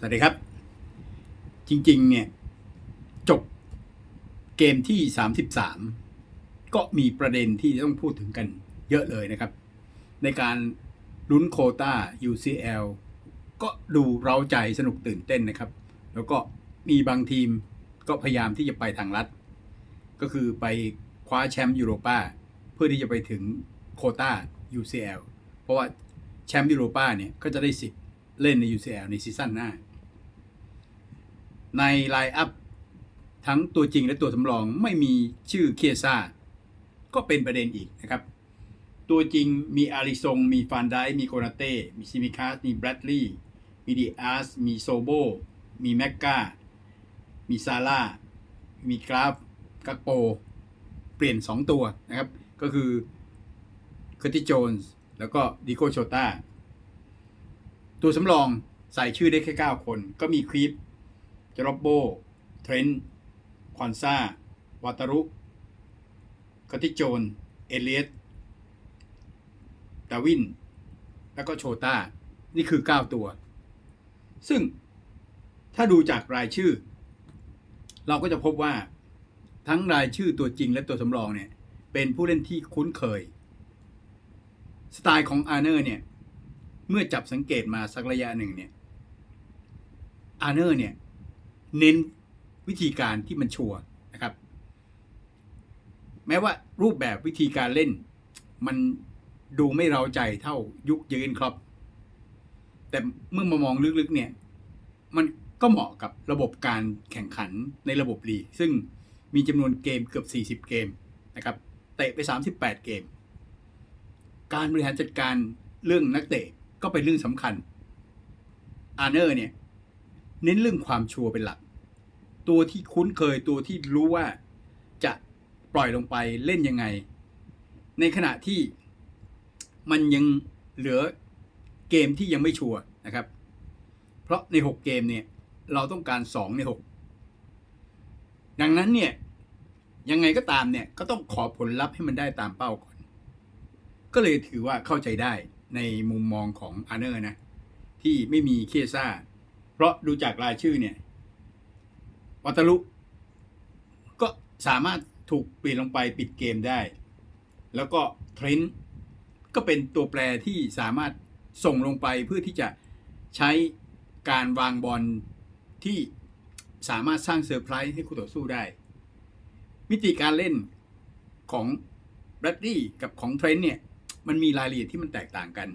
สวัสดีครับ จริง ๆ เนี่ย จบเกมที่ 33 ก็มีประเด็นที่ต้องพูดถึงกันเยอะเลยนะครับ ในการลุ้นโคต้า UCL ก็ดูเราใจสนุกตื่นเต้นนะครับ แล้วก็มีบางทีมก็พยายามที่จะไปทางลัดก็คือไปคว้าแชมป์ยูโรปาเพื่อที่จะไปถึงโคต้า UCL เพราะว่าแชมป์ยูโรปาเนี่ยก็จะได้สิทธิ์เล่นใน UCL ในซีซั่นหน้า ในไลน์อัพทั้งตัวจริงและตัวสำรองไม่มีชื่อเคียซ่าก็เป็นประเด็นอีกนะครับ ตัวจริงมีอาริซง มีฟานไดมีโคนาเต้ มีซิมิคาส มีแบรดลีย์มีดีอาร์ส มีโซโบ มีแมกกามีซาร่า มีกราฟกักโป เปลี่ยน 2 ตัวนะครับ ก็คือเคอร์ติโจนส์แล้วก็ดิโกโชตาตัวสำรองใส่ชื่อได้แค่ 9 คน ก็มีครีป จรอบโบ เทรนต์ ควอนซา วาตารุคติโจน เอเลียตดาวิน แล้วก็โชตา นี่คือ 9 ตัว ซึ่งถ้าดูจากรายชื่อ เราก็จะพบว่าทั้งรายชื่อตัวจริงและตัวสำรองเนี่ย เป็นผู้เล่นที่คุ้นเคย สไตล์ของอาร์เนอร์เนี่ย เมื่อจับสังเกตมาสักระยะหนึ่งเนี่ยอาร์เนอร์เนี่ย เน้นวิธีการที่มันชัวร์นะครับ แม้ว่ารูปแบบวิธีการเล่น มันดูไม่เราใจเท่ายุคเยืนครับ แต่เมื่อมามองลึกๆเนี่ย มันก็เหมาะกับระบบการแข่งขันในระบบลีก ซึ่งมีจำนวนเกมเกือบ 40 เกมนะครับเตะไป 38 เกม การบริหารจัดการเรื่องนักเตะก็เป็นเรื่องสำคัญอาร์เนอร์เนี่ย เน้นเรื่องความชัวร์เป็นหลัก ตัวที่คุ้นเคยตัวที่รู้ว่าจะปล่อยลงไปเล่นยังไง ในขณะที่มันยังเหลือเกมที่ยังไม่ชัวร์นะครับ เพราะใน 6 เกมเนี่ยเราต้องการ 2 ใน 6 ดังนั้นเนี่ยยังไงก็ตามเนี่ยก็ต้องขอผลลัพธ์ให้มันได้ตามเป้าก่อน ก็เลยถือว่าเข้าใจได้ในมุมมองของอาเนอร์นะ ที่ไม่มีเคซ่า เพราะดูจากรายชื่อเนี่ยวัตารุก็สามารถถูกเปลี่ยนลงไปปิดเกมได้ แล้วก็เทรนต์ก็เป็นตัวแปรที่สามารถส่งลงไปเพื่อที่จะใช้การวางบอลที่สามารถสร้างเซอร์ไพรส์ให้คู่ต่อสู้ได้ มิติการเล่นของแบรดดี้กับของเทรนต์เนี่ย มันมีรายละเอียดที่มันแตกต่างกัน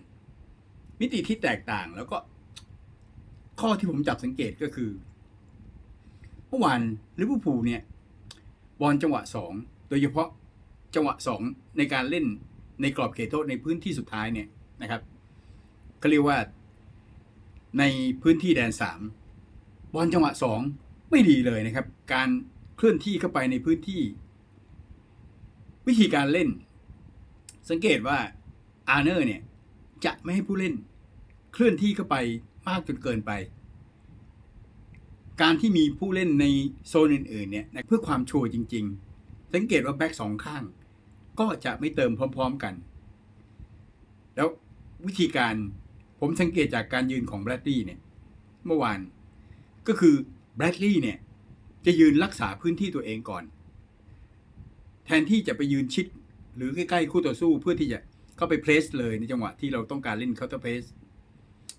มิติที่แตกต่างแล้วก็ ข้อที่ผมจับสังเกตก็คือเมื่อวานลิเวอร์พูลเนี่ยบอลจังหวะสองโดยเฉพาะจังหวะสองในการเล่นในกรอบเขตโทษในพื้นที่สุดท้ายเนี่ยนะครับเขาเรียกว่าในพื้นที่แดนสามบอลจังหวะสองไม่ดีเลยนะครับ การเคลื่อนที่เข้าไปในพื้นที่ วิธีการเล่น สังเกตว่าอาร์เนอร์เนี่ยจะไม่ให้ผู้เล่น เคลื่อนที่เข้าไป มากจนเกินไป การที่มีผู้เล่นในโซนอื่นๆเนี่ยเพื่อความชัวร์จริง ๆ สังเกตว่าแบ็กสองข้าง ก็จะไม่เติมพร้อม ๆกัน แล้ววิธีการผมสังเกตจากการยืนของแบรดลี่เนี่ยเมื่อวานก็คือแบรดลี่เนี่ยจะยืนรักษาพื้นที่ตัวเองก่อน แทนที่จะไปยืนชิดหรือใกล้ๆคู่ต่อสู้เพื่อที่จะเข้าไปเพลสเลยในจังหวะที่เราต้องการเล่นเคาน์เตอร์เพลส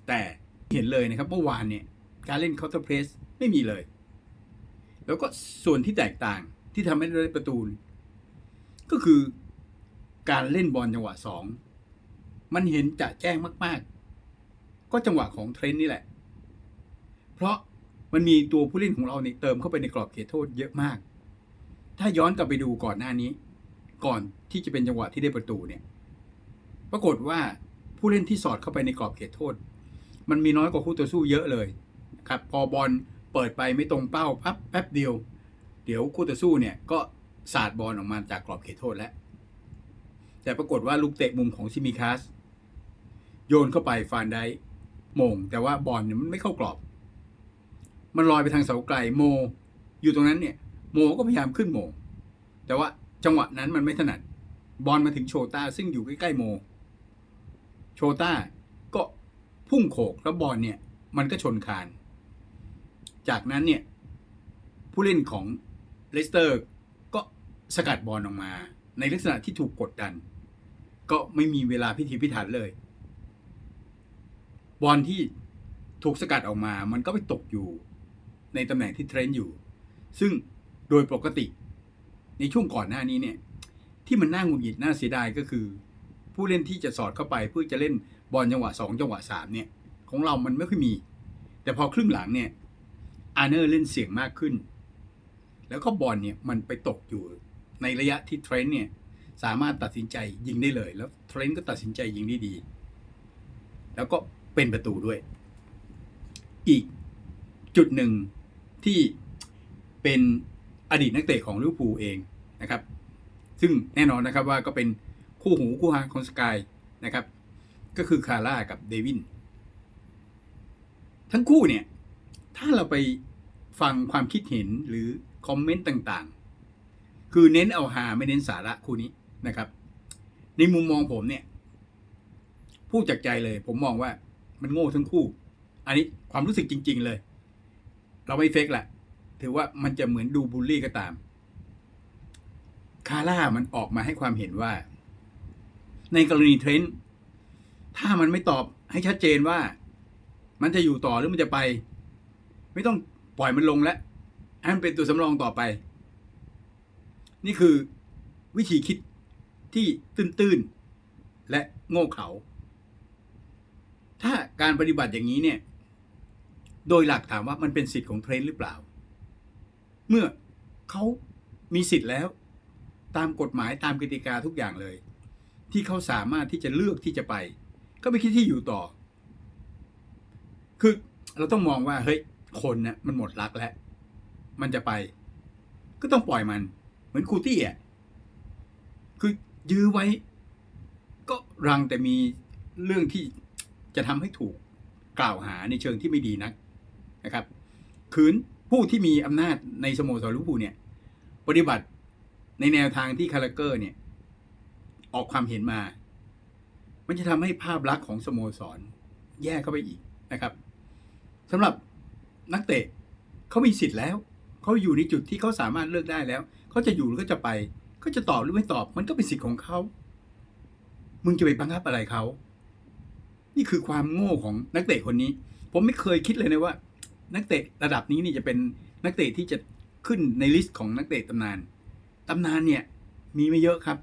แต่ เห็นเลยนะครับเมื่อวานเนี่ยการเล่นเคาน์เตอร์เพรสไม่มีเลย แล้วก็ส่วนที่แตกต่างที่ทำให้ได้ประตู ก็คือการเล่นบอลจังหวะสองมันเห็นจะแจ้งมาก ๆ ก็จังหวะของเทรนด์นี่แหละ เพราะมันมีตัวผู้เล่นของเราเนี่ยเติมเข้าไปในกรอบเขตโทษเยอะมาก ถ้าย้อนกลับไปดูก่อนหน้านี้ ก่อนที่จะเป็นจังหวะที่ได้ประตูเนี่ย ปรากฏว่าผู้เล่นที่สอดเข้าไปในกรอบเขตโทษ มันมีน้อยกว่าคู่ต่อสู้เยอะเลยครับพอบอลเปิดไปไม่ตรงเป้าพับแป๊บเดียว เดี๋ยวคู่ต่อสู้เนี่ยก็สาดบอลออกมาจากกรอบเขตโทษแล้ว แต่ปรากฏว่าลูกเตะมุมของซิมิคัสโยนเข้าไปฟานได้มง แต่ว่าบอลเนี่ยมันไม่เข้ากรอบ มันลอยไปทางเสาไกลโม อยู่ตรงนั้นเนี่ยโมก็พยายามขึ้นโม แต่ว่าจังหวะนั้นมันไม่ถนัด บอลมาถึงโชต้าซึ่งอยู่ใกล้ๆโม โชต้า พุ่งโขกแล้วบอลเนี่ย มันก็ชนคาน จากนั้นเนี่ย ผู้เล่นของเลสเตอร์ก็สกัดบอลออกมา ในลักษณะที่ถูกกดดัน ก็ไม่มีเวลาพิธีพิถันเลย บอลที่ถูกสกัดออกมา มันก็ไปตกอยู่ ในตำแหน่งที่เทรนด์อยู่ ซึ่งโดยปกติ ในช่วงก่อนหน้านี้เนี่ย ที่มันน่าหงุดหงิดน่าเสียดายก็คือ ผู้เล่นที่จะสอดเข้าไปเพื่อจะเล่นบอลจังหวะสองจังหวะสามเนี่ยของเรามันไม่ค่อยมี แต่พอครึ่งหลังเนี่ยอาร์เนอร์เล่นเสี่ยงมากขึ้น แล้วก็บอลเนี่ยมันไปตกอยู่ในระยะที่เทรนด์เนี่ยสามารถตัดสินใจยิงได้เลย แล้วเทรนด์ก็ตัดสินใจยิงได้ดี แล้วก็เป็นประตูด้วย อีกจุดหนึ่งที่เป็นอดีตนักเตะของลิเวอร์พูลเองนะครับ ซึ่งแน่นอนนะครับว่าก็เป็นคู่หูคู่หาของสกายนะครับ ก็คือคาร่ากับเดวิน ทั้งคู่เนี่ย ถ้าเราไปฟังความคิดเห็นหรือคอมเมนต์ต่างๆ คือเน้นเอาหาไม่เน้นสาระคู่นี้นะครับ ในมุมมองผมเนี่ยพูดจากใจเลย ผมมองว่ามันโง่ทั้งคู่ อันนี้ความรู้สึกจริง ๆเลย เราไม่เฟกแหละถือว่ามันจะเหมือนดูบูลลี่ก็ตาม คาร่ามันออกมาให้ความเห็นว่า ในกรณีเทรนด์ ถ้ามันไม่ตอบให้ชัดเจนว่า มันจะอยู่ต่อหรือมันจะไป ไม่ต้องปล่อยมันลงแล้วให้มันเป็นตัวสำรองต่อไป นี่คือวิธีคิดที่ตื้นๆและโง่เขลาถ้าการปฏิบัติอย่างนี้เนี่ย โดยหลักถามว่ามันเป็นสิทธิ์ของเทรนหรือเปล่า เมื่อเขามีสิทธิ์แล้ว ตามกฎหมายตามกติกาทุกอย่างเลย ที่เขาสามารถที่จะเลือกที่จะไป ก็ไม่คิดที่อยู่ต่อ คือเราต้องมองว่าเฮ้ยคนเนี่ยมันหมดรักแล้ว มันจะไป ก็ต้องปล่อยมัน เหมือนคูตี้อะคือยื้อไว้ ก็รังแต่มีเรื่องที่จะทำให้ถูกกล่าวหาในเชิงที่ไม่ดีนักนะครับคืนผู้ที่มีอำนาจในสโมสรลิเวอร์พูลเนี่ย ปฏิบัติในแนวทางที่คาราเกอร์เนี่ย ออกความเห็นมา มันจะทำให้ภาพลักษณ์ของสโมสร แย่เข้าไปอีกนะครับสำหรับนักเตะเขามีสิทธิ์แล้วเขาอยู่ในจุดที่เขาสามารถเลือกได้แล้วเขาจะอยู่หรือเขาจะไปเขาจะตอบหรือไม่ตอบ มันก็เป็นสิทธิ์ของเขามึงจะไปบังคับอะไรเขา นี่คือความโง่ของนักเตะคนนี้ ผมไม่เคยคิดเลยนะว่า นักเตะระดับนี้นี่จะเป็นนักเตะที่จะขึ้นในลิสต์ของนักเตะตำนาน ตำนานเนี่ย มีไม่เยอะครับ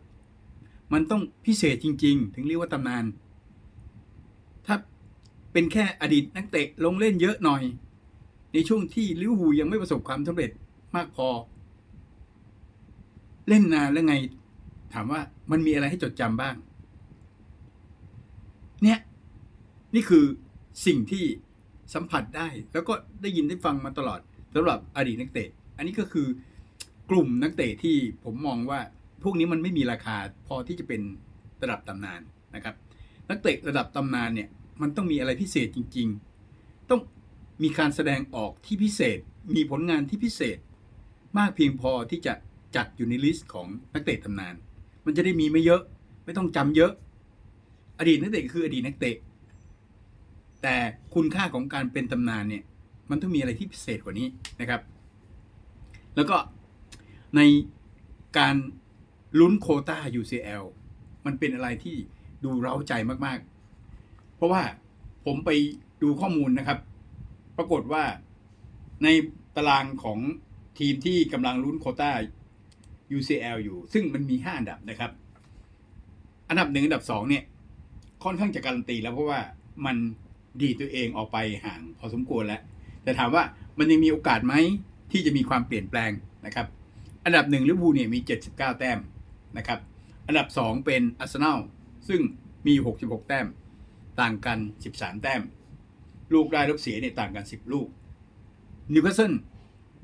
มันต้องพิเศษจริง ๆ ถึงเรียกว่าตำนาน ถ้าเป็นแค่อดีตนักเตะลงเล่นเยอะหน่อย ในช่วงที่ลิเวอร์พูลยังไม่ประสบความสำเร็จมากพอ เล่นนานแล้วไง ถามว่ามันมีอะไรให้จดจำบ้าง เนี่ย นี่คือสิ่งที่สัมผัสได้ แล้วก็ได้ยินได้ฟังมาตลอดสำหรับอดีตนักเตะ อันนี้ก็คือกลุ่มนักเตะที่ผมมองว่า พวกนี้มันไม่มีราคาพอที่จะเป็นระดับตำนานนะครับ นักเตะระดับตำนานเนี่ยมันต้องมีอะไรพิเศษจริง ๆ ต้องมีการแสดงออกที่พิเศษ มีผลงานที่พิเศษ มากเพียงพอที่จะจัดอยู่ในลิสต์ของนักเตะตำนาน มันจะได้มีไม่เยอะ ไม่ต้องจำเยอะ อดีตนักเตะคืออดีตนักเตะ แต่คุณค่าของการเป็นตำนานเนี่ยมันต้องมีอะไรที่พิเศษกว่านี้นะครับ แล้วก็ในการ ลุ้นโคต้า UCL มันเป็นอะไรที่ดูเร้าใจมากๆ เพราะว่าผมไปดูข้อมูลนะครับ ปรากฏว่าในตารางของทีมที่กำลังลุ้นโคต้า UCL อยู่ ซึ่งมันมี 5 อันดับนะครับ อันดับหนึ่งอันดับสองเนี่ยค่อนข้างจะการันตีแล้วเพราะว่ามันดีตัวเองออกไปห่างพอสมควรแล้ว แต่ถามว่ามันยังมีโอกาสไหมที่จะมีความเปลี่ยนแปลงนะครับ อันดับหนึ่งลิเวอร์พูลเนี่ยมี 79 แต้ม นะครับ อันดับ 2 เป็นอาร์เซนอลซึ่งมี 66 แต้ม ต่างกัน 13 แต้ม ลูกได้ลบเสียเนี่ยต่างกัน 10 ลูกนิวคาสเซิล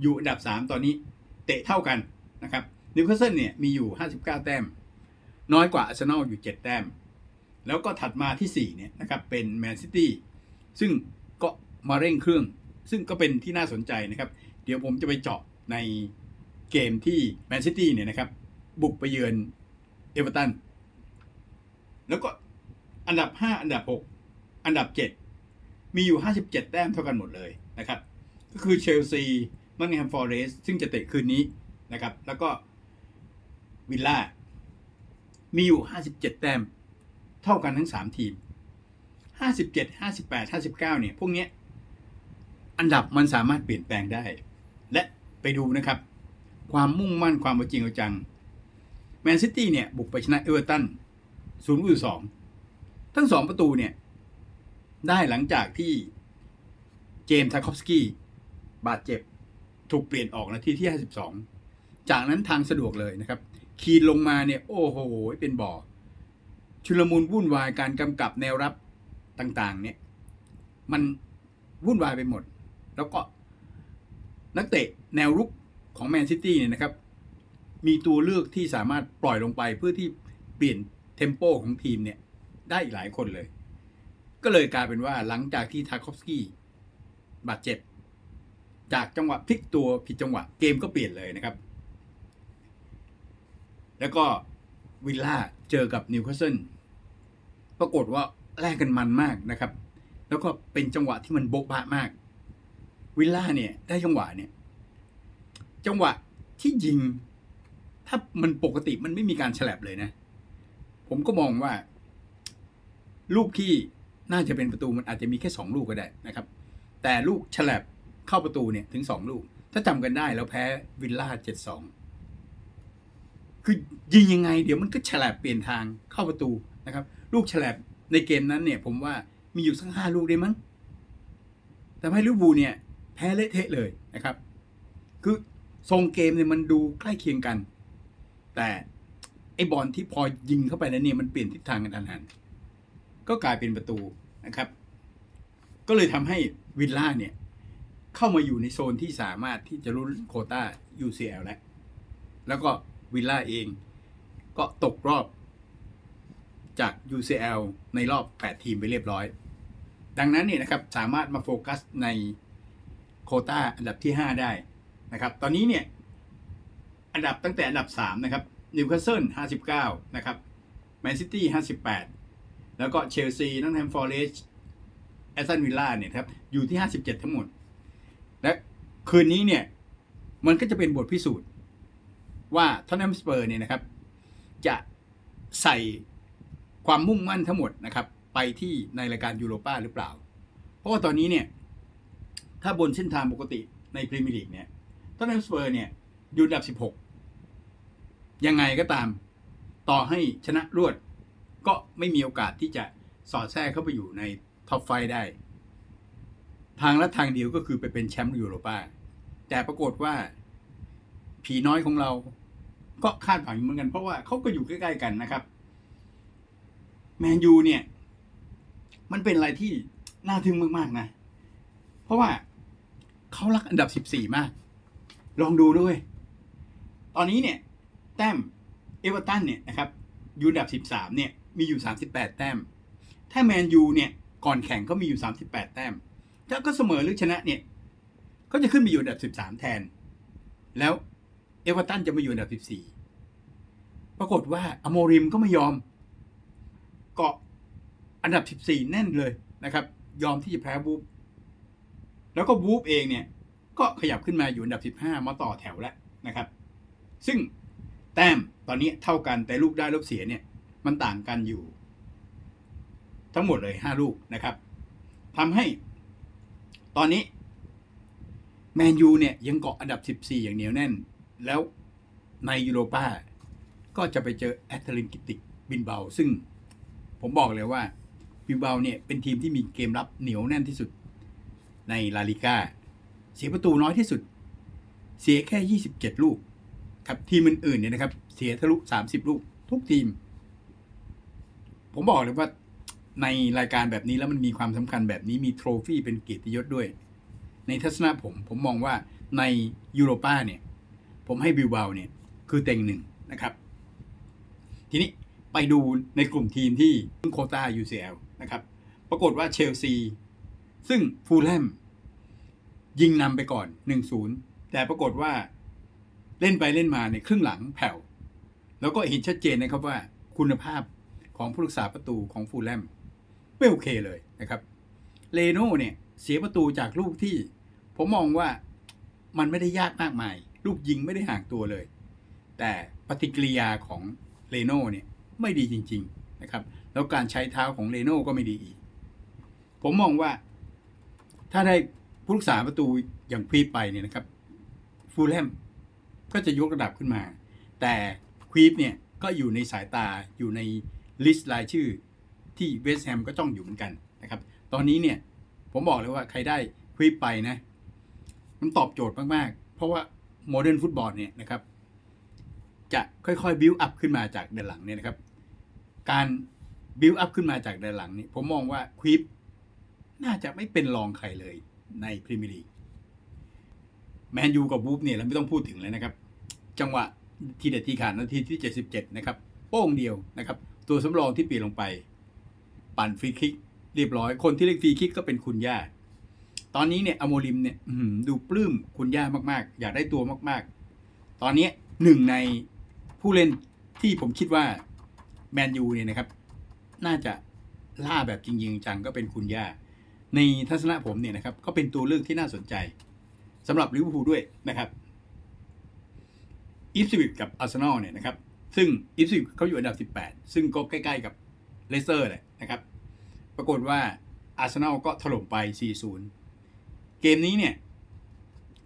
อยู่อันดับ 3 ตอนนี้เตะเท่ากันนะครับนิวคาสเซิลเนี่ยมีอยู่ 59 แต้ม น้อยกว่าอาร์เซนอลอยู่ 7 แต้ม แล้วก็ถัดมาที่ 4 เนี่ยนะครับเป็นแมนซิตี้ซึ่งก็มาเร่งเครื่อง ซึ่งก็เป็นที่น่าสนใจนะครับ เดี๋ยวผมจะไปเจาะในเกมที่แมนซิตี้เนี่ยนะครับ บุกไปเยือนเอเวอร์ตัน แล้วก็อันดับ5อันดับ6อันดับ7มีอยู่57แต้มเท่ากันหมดเลยนะครับ ก็คือเชลซีนอตติงแฮมฟอร์เรสซึ่งจะเตะคืนนี้นะครับ แล้วก็วิลล่ามีอยู่57แต้มเท่ากันทั้ง3ทีม57 58 59เนี่ย พวกเนี้ยอันดับมันสามารถเปลี่ยนแปลงได้ และไปดูนะครับ ความมุ่งมั่นความเอาจริงเอาจัง มนซิตี้เนี่ยบุกไปชนะเอเวอร์ตันศูนย์ประตูสองทั้งสองประตูเนี่ย ได้หลังจากที่เจมส์ทาคอฟสกี้บาดเจ็บ ถูกเปลี่ยนออกนาทีที่ 52 จากนั้นทางสะดวกเลยนะครับ คีนลงมาเนี่ย โอ้โห เป็นบ่อ ชุลมุนวุ่นวายการกำกับแนวรับต่างๆ เนี่ย มันวุ่นวายไปหมด แล้วก็นักเตะแนวรุกของแมนซิตี้เนี่ยนะครับ มีตัวเลือกที่สามารถปล่อยลงไปเพื่อที่เปลี่ยนเทมโปของทีมเนี่ยได้อีกหลายคนเลย ก็เลยกลายเป็นว่าหลังจากที่ทาคอฟสกี้บาดเจ็บ จากจังหวะพลิกตัวผิดจังหวะเกมก็เปลี่ยนเลยนะครับ แล้วก็วิลล่าเจอกับนิวคาสเซิลปรากฏว่าแลกกันมันมากนะครับ แล้วก็เป็นจังหวะที่มันโบ๊ะบะมาก วิลล่าเนี่ยได้จังหวะเนี่ย จังหวะที่ยิง ถ้ามันปกติมันไม่มีการฉลับเลยนะ ผมก็มองว่า ลูกที่น่าจะเป็นประตูมันอาจจะมีแค่สองลูกก็ได้นะครับ แต่ลูกฉลับเข้าประตูเนี่ยถึงสองลูก ถ้าจำกันได้แล้วแพ้วิลล่าเจ็ดสองคือยิงยังไง เดี๋ยวมันก็ฉลับเปลี่ยนทางเข้าประตูนะครับ ลูกฉลับในเกมนั้นเนี่ย ผมว่ามีอยู่สักห้าลูกได้มั้งแต่ให้ลิเวอร์พูลเนี่ย แพ้เละเทะเลยนะครับ คือทรงเกมเนี่ยมันดูใกล้เคียงกัน แต่ไอ้บอลที่พอยิงเข้าไปแล้วเนี่ยมันเปลี่ยนทิศทางกันทันหัน ก็กลายเป็นประตูนะครับ ก็เลยทำให้วิลล่าเนี่ย เข้ามาอยู่ในโซนที่สามารถที่จะรุ้นโคต้า UCL แล้วแล้วก็วิลล่าเอง ก็ตกรอบจาก UCL ในรอบ 8 ทีมไปเรียบร้อย ดังนั้นเนี่ยนะครับสามารถมาโฟกัสในโคต้าอันดับที่ 5 ได้นะครับ ตอนนี้เนี่ย อันดับตั้งแต่อันดับ 3 นะครับนิวคาสเซิล59 นะครับแมนซิตี้58 แล้วก็เชลซีนอตแฮมฟอร์เรสแอสตันวิลล่าเนี่ยครับอยู่ที่ 57 ทั้งหมด และคืนนี้เนี่ย มันก็จะเป็นบทพิสูจน์ ว่าทอนแนมสเปอร์เนี่ยนะครับ จะใส่ความมุ่งมั่นทั้งหมดนะครับ ไปที่ในรายการยูโรปาหรือเปล่า เพราะว่าตอนนี้เนี่ย ถ้าบนเส้นทางปกติในพรีเมียร์ลีกเนี่ยทอนแนมสเปอร์เนี่ยอยู่อันดับ 16 ยังไงก็ตาม ต่อให้ชนะรวด ก็ไม่มีโอกาสที่จะสอดแทรกเข้าไปอยู่ในท็อปไฟได้ ทางและทางเดียวก็คือไปเป็นแชมป์ยูโรปาแต่ปรากฏว่า ผีน้อยของเรา ก็คาดหวังเหมือนกัน เพราะว่าเขาก็อยู่ใกล้ๆกันนะครับ แมนยูเนี่ย มันเป็นอะไรที่น่าทึ่งมากๆนะ เพราะว่าเขารักอันดับ 14 มาก ลองดูด้วย ตอนนี้เนี่ย แต้มเอเวอร์ตันเนี่ยนะครับอยู่อันดับ 13เนี่ยมีอยู่ 38 แต้ม ถ้าแมนยูเนี่ยก่อนแข่งก็มีอยู่ 38 แต้ม ถ้าก็เสมอหรือชนะเนี่ยก็จะขึ้นไปอยู่อันดับ 13 แทน แล้วเอเวอร์ตันจะมาอยู่อันดับ 14 ปรากฏว่าอโมริมก็ไม่ยอม เกาะอันดับ 14 แน่นเลยนะครับ ยอมที่จะแพ้บูฟแล้วก็บูฟเองเนี่ยก็ขยับขึ้นมาอยู่อันดับ 15 มาต่อแถวแล้วนะครับ ซึ่ง แต้มตอนนี้เท่ากันแต่ลูกได้ลูกเสียเนี่ยมันต่างกันอยู่ ทั้งหมดเลย5ลูกนะครับทำให้ตอนนี้แมนยูเนี่ยยังเกาะอันดับ 14 อย่างเหนียวแน่น แล้วในยูโรปาก็จะไปเจอแอตเลนกิติกบินเบา ซึ่งผมบอกเลยว่าบินเบาเนี่ยเป็นทีมที่มีเกมรับเหนียวแน่นที่สุดในลาลิก้าเสียประตูน้อยที่สุด เสียแค่ 27 ลูก ครับทีมอื่นๆเนี่ยนะครับ เสียทะลุ30ลูกทุกทีม ผมบอกเลยว่าในรายการแบบนี้แล้วมันมีความสำคัญแบบนี้มีโทรฟี่เป็นเกียรติยศด้วย ในทัศนะผม ผมมองว่าในยูโรป้าเนี่ย ผมให้บิลเบาเนี่ยคือเต็งหนึ่งนะครับ ทีนี้ไปดูในกลุ่มทีมที่โควต้า UCL นะครับ ปรากฏว่าเชลซี ซึ่งฟูลแลมยิงนำไปก่อน 1-0 แต่ปรากฏว่า เล่นไปเล่นมาในครึ่งหลังแผ่ว แล้วก็เห็นชัดเจนนะครับว่าคุณภาพของผู้รักษาประตูของฟูลแลมไม่โอเคเลยนะครับเลโน่เนี่ยเสียประตูจากลูกที่ ผมมองว่ามันไม่ได้ยากมากมาย ลูกยิงไม่ได้ห่างตัวเลย แต่ปฏิกิริยาของเรโน่เนี่ยไม่ดีจริงๆนะครับแล้วการใช้เท้าของเรโน่ก็ไม่ดีอีก ผมมองว่าถ้าได้ผู้รักษาประตูอย่างพีไปเนี่ยนะครับฟูลแฮม ก็จะยกระดับขึ้นมา แต่ควีปเนี่ยก็อยู่ในสายตาอยู่ในลิสต์รายชื่อที่เวสต์แฮมก็จ้องอยู่เหมือนกันนะครับ ตอนนี้เนี่ยผมบอกเลยว่าใครได้ควีปไปนะ มันตอบโจทย์มากๆ เพราะว่าโมเดิร์นฟุตบอลเนี่ยนะครับ จะค่อยๆบิวอัพขึ้นมาจากด้านหลังเนี่ยนะครับ การบิวอัพขึ้นมาจากด้านหลังนี่ผมมองว่าควีปน่าจะไม่เป็นรองใครเลยในพรีเมียร์ลีก แมนยูกับวูฟเนี่ยเราไม่ต้องพูดถึงเลยนะครับ จังหวะทีเด็ดทีขาดนาทีที่ 77 นะครับ โป้งเดียวนะครับ ตัวสำรองที่เปลี่ยนลงไป ปั่นฟรีคิก เรียบร้อย คนที่เล่นฟรีคิกก็เป็นคุณย่า ตอนนี้เนี่ยอโมริมเนี่ยดูปลื้มคุณย่ามากๆ อยากได้ตัวมากๆ ตอนนี้หนึ่งในผู้เล่นที่ผมคิดว่าแมนยูเนี่ยนะครับ น่าจะล่าแบบจริงๆจังก็เป็นคุณย่า ในทัศนะผมเนี่ยนะครับ ก็เป็นตัวเลือกที่น่าสนใจ สำหรับลิเวอร์พูลด้วยนะครับอีฟสวิกกับอาร์เซนอลเนี่ยนะครับ ซึ่งอีฟสวิกเขาอยู่อันดับ 18 ซึ่งก็ใกล้ๆกับเลสเตอร์แหละนะครับ ปรากฏว่าอาร์เซนอลก็ถล่มไป 4-0 เกมนี้เนี่ย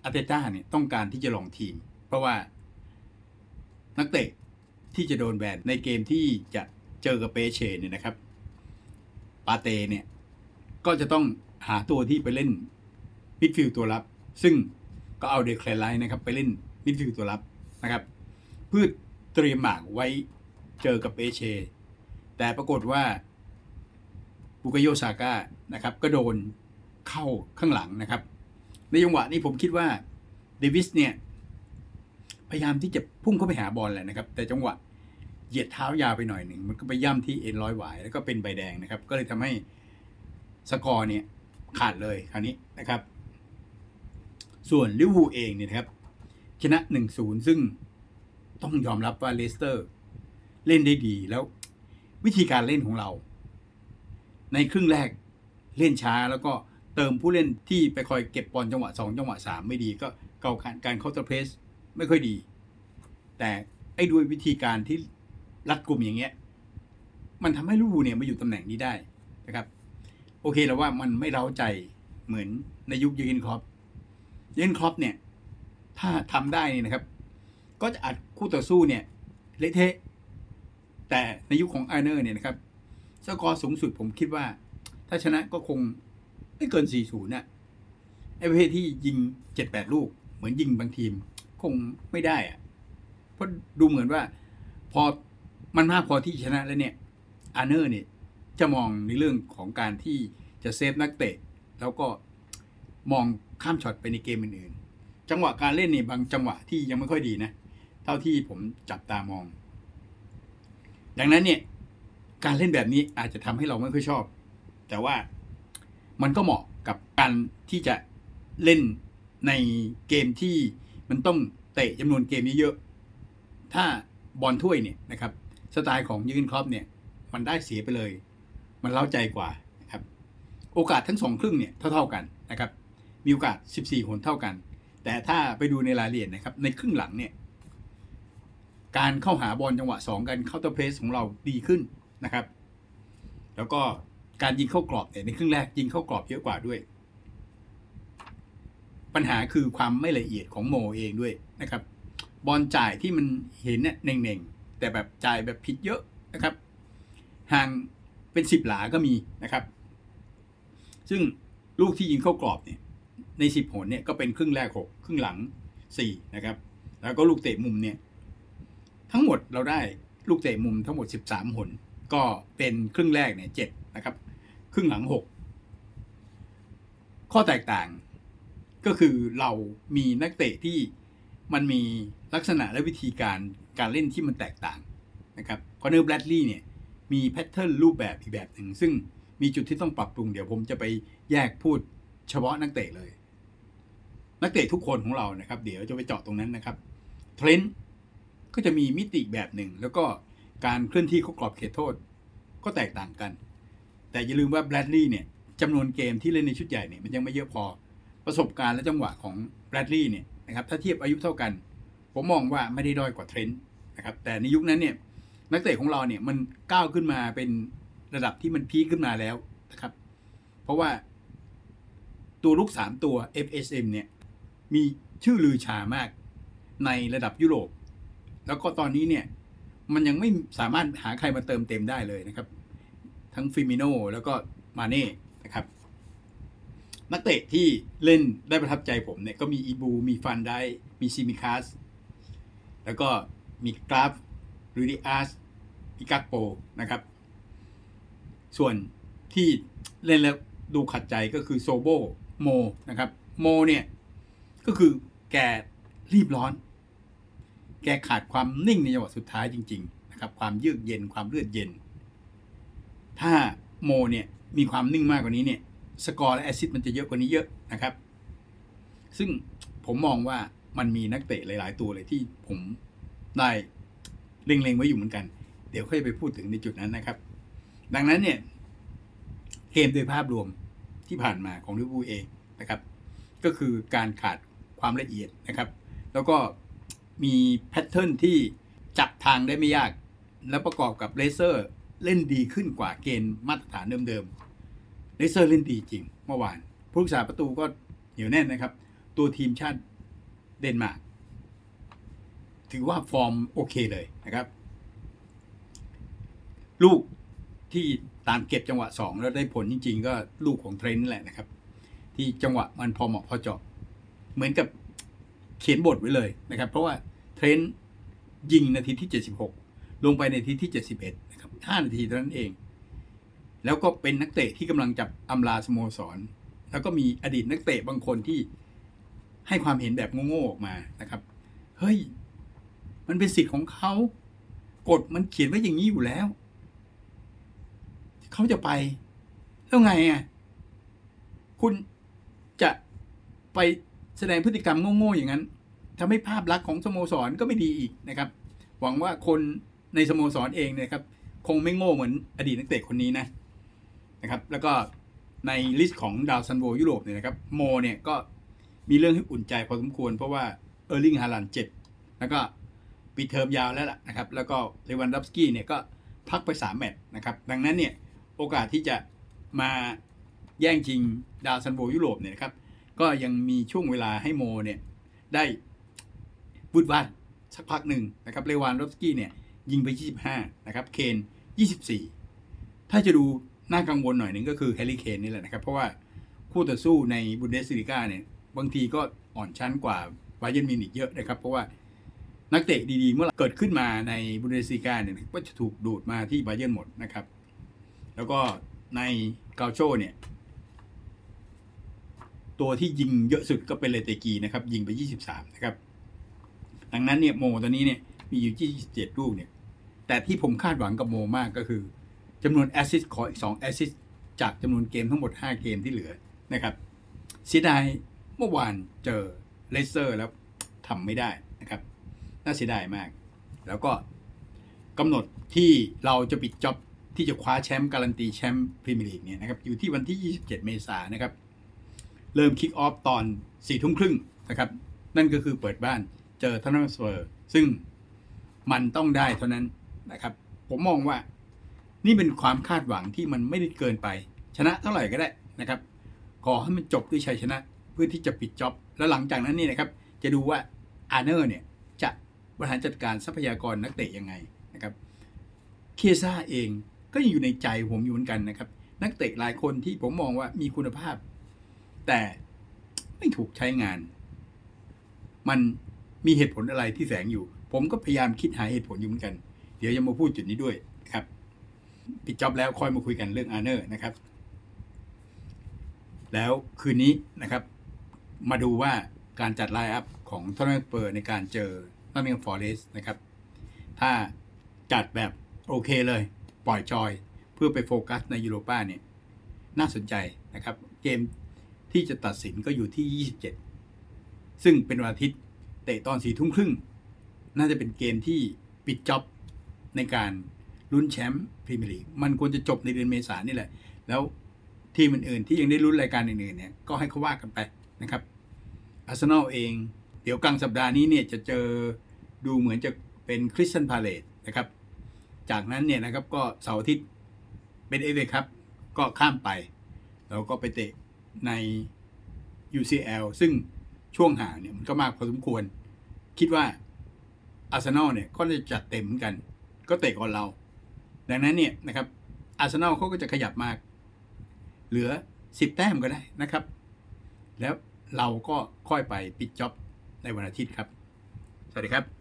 อาร์เตต้าเนี่ยต้องการที่จะลองทีม เพราะว่านักเตะที่จะโดนแบนในเกมที่จะเจอกับเปเชเนี่ยนะครับ ปาเตเนี่ยก็จะต้องหาตัวที่ไปเล่นมิดฟิลด์ตัวรับ ซึ่งก็เอาเดคลไลน์นะครับไปเล่นมิดฟิลด์ตัวรับนะครับพื่อเตรียมหมากไว้เจอกับเปเช แต่ปรากฏว่าบุกโยซาก้านะครับก็โดนเข้าข้างหลังนะครับ ในจังหวะนี้ผมคิดว่าเดวิสเนี่ยพยายามที่จะพุ่งเข้าไปหาบอลแหละนะครับ แต่จังหวะเหยียดเท้ายาวไปหน่อยหนึ่งมันก็ไปย่ำที่เอ็นร้อยหวายแล้วก็เป็นใบแดงนะครับ ก็เลยทำให้สกอร์เนี่ยขาดเลยคราวนี้นะครับ ส่วนลิเวอร์พูลเองเนี่ยครับชนะ 1-0 ซึ่งต้องยอมรับว่าเลสเตอร์ เล่นได้ดีแล้ว วิธีการเล่นของเรา ในครึ่งแรกเล่นช้าแล้วก็เติมผู้เล่นที่ไปคอยเก็บบอลจังหวะ 2 จังหวะ 3 ไม่ดีก็เกาการการเคาน์เตอร์เพรสไม่ค่อยดี แต่ไอ้ด้วยวิธีการที่รัดกลุ่มอย่างเงี้ย มันทำให้ลิเวอร์พูลเนี่ยมาอยู่ตำแหน่งนี้ได้นะครับ โอเคแล้วว่ามันไม่เร้าใจเหมือนในยุคยูเกนครอป เกนครอปเนี่ย ถ้าทำได้นี่นะครับ ก็จะอัดคู่ต่อสู้เนี่ยเละเทะ แต่ในยุคของอาร์เนอร์เนี่ยนะครับ สกอร์สูงสุดผมคิดว่า ถ้าชนะก็คงไม่เกิน 4-0น่ะไอ้ประเภทที่ยิง 7-8 ลูก เหมือนยิงบางทีม คงไม่ได้อะเพราะดูเหมือนว่า พอมันมากพอที่ชนะแล้วเนี่ยอาร์เนอร์เนี่ยจะมองในเรื่องของการที่จะเซฟนักเตะ แล้วก็มอง ข้ามช็อตไปในเกมอื่นๆ จังหวะการเล่นเนี่ยบางจังหวะที่ยังไม่ค่อยดีนะ เท่าที่ผมจับตามอง ดังนั้นเนี่ย การเล่นแบบนี้อาจจะทำให้เราไม่ค่อยชอบ แต่ว่ามันก็เหมาะกับการที่จะเล่นในเกมที่มันต้องเตะจำนวนเกมเยอะๆ ถ้าบอลถ้วยเนี่ยนะครับสไตล์ของยูเกนครอปเนี่ย มันได้เสียไปเลย มันเล้าใจกว่านะครับ โอกาสทั้งสองครึ่งเนี่ยเท่าๆกันนะครับ มีโอกาส 14 หนเท่ากัน แต่ถ้าไปดูในรายละเอียดนะครับ ในครึ่งหลังเนี่ย การเข้าหาบอลจังหวะ 2 กันเข้าเตัวเพสของเราดีขึ้นนะครับ แล้วก็การยิงเข้ากรอบเนี่ยในครึ่งแรกยิงเข้ากรอบเยอะกว่าด้วย ปัญหาคือความไม่ละเอียดของโมเองด้วยนะครับ บอลจ่ายที่มันเห็นเนี่ยเน่งๆ แต่แบบจ่ายแบบผิดเยอะนะครับ ห่างเป็นสิบหลาก็มีนะครับ ซึ่งลูกที่ยิงเข้ากรอบเนี่ย ในสิบหนเนี่ยก็เป็นครึ่งแรกหกครึ่งหลังสี่นะครับ แล้วก็ลูกเตะมุมเนี่ย ทั้งหมดเราได้ลูกเตะมุมทั้งหมดสิบสามหน ก็เป็นครึ่งแรกเนี่ยเจ็ดนะครับ ครึ่งหลังหกข้อแตกต่างก็คือเรามีนักเตะที่มันมีลักษณะและวิธีการการเล่นที่มันแตกต่างนะครับคอนเนอร์แบรดลีย์เนี่ยมีแพทเทิร์นรูปแบบอีกแบบหนึ่งซึ่งมีจุดที่ต้องปรับปรุงเดี๋ยวผมจะไปแยกพูดเฉพาะนักเตะเลย นักเตะทุกคนของเรานะครับ เดี๋ยวจะไปเจาะตรงนั้นนะครับเทรนด์ก็จะมีมิติแบบหนึ่ง แล้วก็การเคลื่อนที่เขากรอบเขตโทษ ก็แตกต่างกัน แต่อย่าลืมว่าแบรดลีย์เนี่ยจำนวนเกมที่เล่นในชุดใหญ่เนี่ยมันยังไม่เยอะพอประสบการณ์และจังหวะของแบรดลีย์เนี่ยนะครับถ้าเทียบอายุเท่ากัน ผมมองว่าไม่ได้ด้อยกว่าเทรนต์นะครับแต่ในยุคนั้นเนี่ยนักเตะของเราเนี่ยมันก้าวขึ้นมาเป็นระดับที่มันพีคขึ้นมาแล้วนะครับ เพราะว่าตัวลูกสามตัว FSM เนี่ย มีชื่อลือชามากในระดับยุโรป แล้วก็ตอนนี้เนี่ย มันยังไม่สามารถหาใครมาเติมเต็มได้เลยนะครับ ทั้งฟิมิโนแล้วก็มาเน่นะครับ นักเตะที่เล่นได้ประทับใจผมเนี่ย ก็มีอีบู มีฟันได้ มีซิมิคาส แล้วก็มีกราฟรูดิอาสมีกักโปนะครับ ส่วนที่เล่นแล้วดูขัดใจก็คือโซโบโมนะครับ โมเนี่ย ก็คือแกรีบร้อน แกขาดความนิ่งในจังหวะสุดท้ายจริง ๆ นะครับ ความเยือกเย็นความเลือดเย็น ถ้าโมเนี่ยมีความนิ่งมากกว่านี้เนี่ยสกอร์และแอซิดมันจะเยอะกว่านี้เยอะนะครับ ซึ่งผมมองว่ามันมีนักเตะหลาย ๆ ตัวเลยที่ผมได้เล็งๆ ไว้อยู่เหมือนกัน เดี๋ยวค่อยไปพูดถึงในจุดนั้นนะครับ ดังนั้นเนี่ย เกมโดยภาพรวมที่ผ่านมาของลิเวอร์พูลเองนะครับ ก็คือการขาด ความละเอียดนะครับ แล้วก็มีแพทเทิร์นที่จับทางได้ไม่ยาก แล้วประกอบกับเลเซอร์เล่นดีขึ้นกว่าเกณฑ์มาตรฐานเดิมๆเลเซอร์เล่นดีจริงเมื่อวาน ผู้รักษาประตูก็เหนียวแน่นนะครับ ตัวทีมชาติเดนมาร์กถือว่าฟอร์มโอเคเลยนะครับ ลูกที่ตามเก็บจังหวะสองแล้วได้ผลจริง ๆ ก็ลูกของเทรนต์นั่นแหละนะครับ ที่จังหวะมันพอเหมาะพอเจาะ เหมือนกับเขียนบทไว้เลยนะครับ เพราะว่าเทรนต์ยิงนาทีที่ 76 ลงไปในนาทีที่ 71นะครับ5นาทีเท่านั้นเอง แล้วก็เป็นนักเตะที่กำลังจับอำลาสโมสร แล้วก็มีอดีตนักเตะบางคนที่ให้ความเห็นแบบโง่ๆออกมานะครับ เฮ้ย มันเป็นสิทธิ์ของเขากฎมันเขียนไว้อย่างนี้อยู่แล้ว เขาจะไป แล้วไงอะ คุณจะไป แสดงพฤติกรรมโง่ๆอย่างนั้นทำให้ภาพลักษณ์ของสโมสรก็ไม่ดีอีกนะครับ หวังว่าคนในสโมสรเองเนยครับคงไม่โง่เหมือนอดีตนักเตะคนนี้นะนะครับแล้วก็ในลิสต์ของดาวซันโวยุโรปเนี่ยนะครับโมเนี่ยก็มีเรื่องให้อุ่นใจพอสมควร เพราะว่าเออร์ลิงฮาลันเจ็บแล้วก็ปิดเทอมยาวแล้วล่ะนะครับแล้วก็เลวันดับสกี้เนี่ยก็พักไป 3 แมตช์นะครับดังนั้นเนี่ยโอกาสที่จะมาแย่งชิงดาวซันโวยุโรปเนี่ยนะครับ ก็ยังมีช่วงเวลาให้โมเนี่ยได้บุดวาดสักพักหนึ่งนะครับเลวานดอฟสกี้เนี่ยยิงไป 25 นะครับ เคน 24 ถ้าจะดูน่ากังวลหน่อยหนึ่งก็คือแฮร์รี่เคนนี่แหละนะครับ เพราะว่าคู่ต่อสู้ในบุนเดสลิก้าเนี่ยบางทีก็อ่อนชั้นกว่าบาเยร์นมินิกเยอะนะครับ เพราะว่านักเตะดีๆ เมื่อเกิดขึ้นมาในบุนเดสลิก้าเนี่ยก็จะถูกดูดมาที่บาเยร์นหมดนะครับ แล้วก็ในเกาโชเนี่ย ตัวที่ยิงเยอะสุดก็เป็นเลเตกีนะครับยิงไป 23 นะครับ ดังนั้นเนี่ยโมตอนนี้เนี่ยมีอยู่ 27 ลูกเนี่ย แต่ที่ผมคาดหวังกับโมมากก็คือจำนวนแอสซิสขออีก2แอสซิสจากจำนวนเกมทั้งหมด 5 เกมที่เหลือนะครับเสียดายเมื่อวานเจอเลสเตอร์แล้วทำไม่ได้นะครับน่าเสียดายมาก แล้วก็กำหนดที่เราจะปิดจ็อบที่จะคว้าแชมป์การันตีแชมป์พรีเมียร์ลีกเนี่ยนะครับอยู่ที่วันที่ 27 เมษายนนะครับ เริ่มคิกออฟตอนสี่ทุ่มครึ่งนะครับ นั่นก็คือเปิดบ้านเจอทันนัสเปอร์ ซึ่งมันต้องได้เท่านั้นนะครับ ผมมองว่านี่เป็นความคาดหวังที่มันไม่ได้เกินไป ชนะเท่าไหร่ก็ได้นะครับ ขอให้มันจบด้วยชัยชนะเพื่อที่จะปิดจ็อบ แล้วหลังจากนั้นนี่นะครับ จะดูว่าอาร์เนอร์เนี่ยจะบริหารจัดการทรัพยากรนักเตะยังไงนะครับเคซ่าเองก็ยังอยู่ในใจผมอยู่เหมือนกันนะครับ นักเตะหลายคนที่ผมมองว่ามีคุณภาพ แต่ไม่ถูกใช้งาน มันมีเหตุผลอะไรที่แฝงอยู่ ผมก็พยายามคิดหาเหตุผลอยู่เหมือนกัน เดี๋ยวจะมาพูดจุดนี้ด้วยครับปิดจ็อบแล้วค่อยมาคุยกันเรื่องอาร์เนอร์นะครับ แล้วคืนนี้นะครับ มาดูว่าการจัดไลน์อัพของทอร์เนเปอร์ในการเจอนอตติงแฮมฟอร์เรสนะครับ ถ้าจัดแบบโอเคเลย ปล่อยจอย เพื่อไปโฟกัสในยูโรป้าเนี่ย น่าสนใจนะครับ เกม ที่จะตัดสินก็อยู่ที่ 27 ซึ่งเป็นวันอาทิตย์เตะตอนสี่ทุ่มครึ่ง น่าจะเป็นเกมที่ปิดจ็อบในการลุ้นแชมป์พรีเมียร์ลีกมันควรจะจบในเดือนเมษายนนี่แหละ แล้วทีมอื่นๆที่ยังได้ลุ้นรายการอื่นๆเนี่ยก็ให้เขาว่ากันไปนะครับอาร์เซนอลเองเดี๋ยวกลางสัปดาห์นี้เนี่ยจะเจอดูเหมือนจะเป็นคริสตันพาเลตนะครับ จากนั้นเนี่ยนะครับก็เสาร์อาทิตย์เป็นเอเอครับก็ข้ามไป แล้วก็ไปเตะ ใน UCL ซึ่งช่วงห่างเนี่ยมันก็มากพอสมควร คิดว่าอาร์เซนอลเนี่ยก็จะจัดเต็มเหมือนกัน ก็เตะก่อนเรา ดังนั้นเนี่ยนะครับอาร์เซนอลเขาก็จะขยับมาก เหลือ 10 แต้มก็ได้นะครับ แล้วเราก็ค่อยไปปิดจ็อบในวันอาทิตย์ครับ สวัสดีครับ